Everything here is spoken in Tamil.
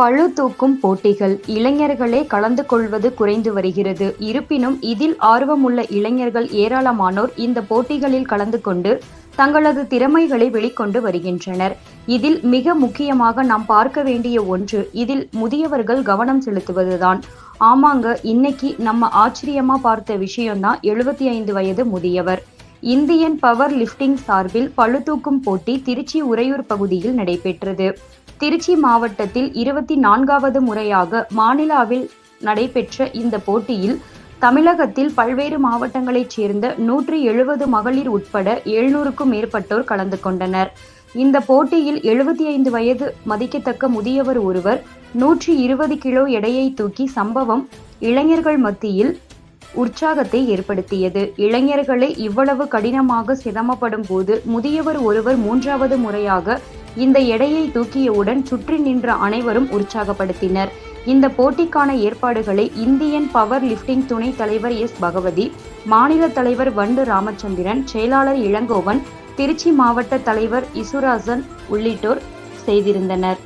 பழு தூக்கும் போட்டிகள் இளைஞர்களே கலந்து கொள்வது குறைந்து வருகிறது. இருப்பினும் இதில் ஆர்வமுள்ள இளைஞர்கள் ஏராளமானோர் இந்த போட்டிகளில் கலந்து கொண்டு தங்களது திறமைகளை வெளிக்கொண்டு வருகின்றனர். இதில் மிக முக்கியமாக நாம் பார்க்க வேண்டிய ஒன்று இதில் முதியவர்கள் கவனம் செலுத்துவதுதான். ஆமாங்க இன்னைக்கு நம்ம ஆச்சரியமா பார்த்த விஷயம்தான் எழுபத்தி ஐந்து வயது முதியவர். இந்தியன் பவர் லிஃப்டிங் சார்பில் பழுதூக்கும் போட்டி திருச்சி உறையூர் பகுதியில் நடைபெற்றது. திருச்சி மாவட்டத்தில் இருபத்தி நான்காவது முறையாக மாநிலாவில் நடைபெற்ற இந்த போட்டியில் தமிழகத்தில் பல்வேறு மாவட்டங்களைச் சேர்ந்த நூற்றி எழுபது மகளிர் உட்பட எழுநூறுக்கும் மேற்பட்டோர் கலந்து கொண்டனர். இந்த போட்டியில் எழுபத்தி ஐந்து வயது மதிக்கத்தக்க முதியவர் ஒருவர் நூற்றி இருபது கிலோ எடையை தூக்கி சம்பவம் இளைஞர்கள் மத்தியில் உற்சாகத்தை ஏற்படுத்தியது. இளைஞர்களை இவ்வளவு கடினமாக சிரமப்படும் போது முதியவர் ஒருவர் மூன்றாவது முறையாக இந்த எடையை தூக்கியவுடன் சுற்றி நின்ற அனைவரும் உற்சாகப்படுத்தினர். இந்த போட்டிக்கான ஏற்பாடுகளை இந்தியன் பவர் லிஃப்டிங் துணைத் தலைவர் எஸ். பகவதி மாநில தலைவர் வண்டு ராமச்சந்திரன் செயலாளர் இளங்கோவன் திருச்சி மாவட்ட தலைவர் இசுராசன் உள்ளிட்டோர் செய்திருந்தனர்.